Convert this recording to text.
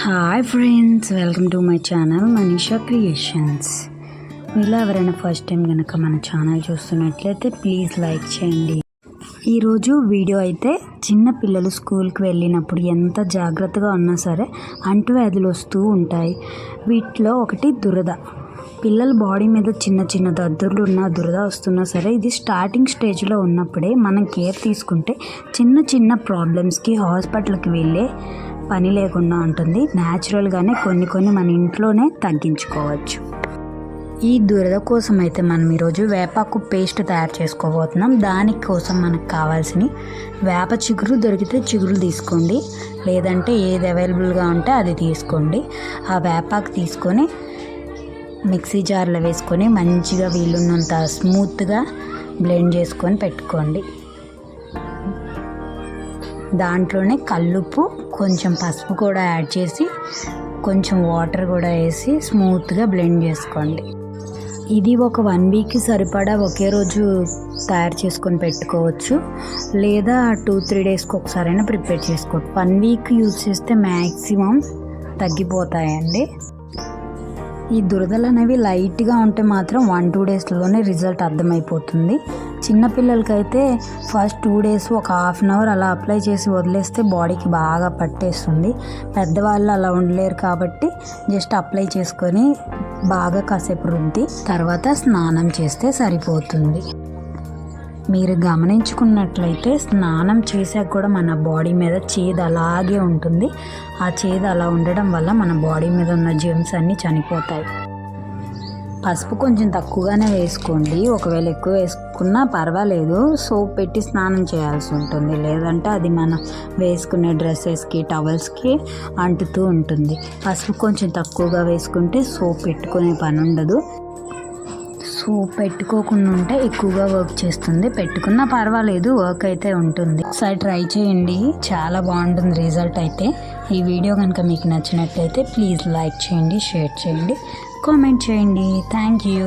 Hi friends welcome to my channel Manisha creations మీలో ఎవరైనా first time కనుక మన ఛానల్ చూస్తున్నట్లయితే ప్లీజ్ లైక్ చేయండి. ఈరోజు వీడియో అయితే చిన్న పిల్లలు స్కూల్కి వెళ్ళినప్పుడు ఎంత జాగ్రత్తగా ఉన్నా సరే అంటువ్యాధులు వస్తూ ఉంటాయి. వీటిలో ఒకటి దురద. పిల్లల బాడీ మీద చిన్న చిన్న దద్దుర్లు ఉన్న దురద వస్తున్నా సరే ఇది స్టార్టింగ్ స్టేజ్లో ఉన్నప్పుడే మనం కేర్ తీసుకుంటే చిన్న చిన్న ప్రాబ్లమ్స్కి హాస్పిటల్కి వెళ్ళే పని లేకుండా ఉంటుంది. న్యాచురల్గానే కొన్ని కొన్ని మన ఇంట్లోనే తగ్గించుకోవచ్చు. ఈ దురద కోసం అయితే మనం ఈరోజు వేపాకు పేస్ట్ తయారు చేసుకోబోతున్నాం. దానికోసం మనకు కావాల్సిన వేప చిగురు దొరికితే చిగురు తీసుకోండి. లేదంటే ఏది అవైలబుల్గా ఉంటే అది తీసుకోండి. ఆ వేపాకు తీసుకొని మిక్సీ జార్లో వేసుకొని మంచిగా వీలున్నంత స్మూత్గా బ్లెండ్ చేసుకొని పెట్టుకోండి. దాంట్లోనే కల్లుప్పు కొంచెం పసుపు కూడా యాడ్ చేసి కొంచెం వాటర్ కూడా వేసి స్మూత్గా బ్లెండ్ చేసుకోండి. ఇది ఒక వన్ వీక్కి సరిపడా ఒకే రోజు తయారు చేసుకొని పెట్టుకోవచ్చు. లేదా టూ త్రీ డేస్కి ఒకసారైనా ప్రిపేర్ చేసుకోవచ్చు. వన్ వీక్ యూజ్ చేస్తే మ్యాక్సిమం తగ్గిపోతాయండి. ఈ దురదలు అనేవి లైట్గా ఉంటే మాత్రం వన్ టూ డేస్లోనే రిజల్ట్ అర్థమైపోతుంది. చిన్నపిల్లలకైతే ఫస్ట్ టూ డేస్ ఒక హాఫ్ అన్ అవర్ అలా అప్లై చేసి వదిలేస్తే బాడీకి బాగా పట్టేస్తుంది. పెద్దవాళ్ళు అలా ఉండలేరు కాబట్టి జస్ట్ అప్లై చేసుకొని బాగా కాసేపు రుద్ది తర్వాత స్నానం చేస్తే సరిపోతుంది. మీరు గమనించుకున్నట్లయితే స్నానం చేశాక కూడా మన బాడీ మీద చేదు అలాగే ఉంటుంది. ఆ చేదు అలా ఉండడం వల్ల మన బాడీ మీద ఉన్న జెమ్స్ అన్నీ చనిపోతాయి. పసుపు కొంచెం తక్కువగానే వేసుకోండి. ఒకవేళ ఎక్కువ వేసుకున్నా పర్వాలేదు. సోప్ పెట్టి స్నానం చేయాల్సి ఉంటుంది. లేదంటే అది మనం వేసుకునే డ్రెస్సెస్కి టవల్స్కి అంటుతూ ఉంటుంది. పసుపు కొంచెం తక్కువగా వేసుకుంటే సోప్ పెట్టుకునే పని ఉండదు సో పెట్టుకోకుండా ఉంటే ఎక్కువగా వర్క్ చేస్తుంది. పెట్టుకున్నా పర్వాలేదు వర్క్ అయితే ఉంటుంది. ఒకసారి ట్రై చేయండి. చాలా బాగుంటుంది రిజల్ట్ అయితే. ఈ వీడియో కనుక మీకు నచ్చినట్లయితే ప్లీజ్ లైక్ చేయండి షేర్ చేయండి కామెంట్ చేయండి. Thank you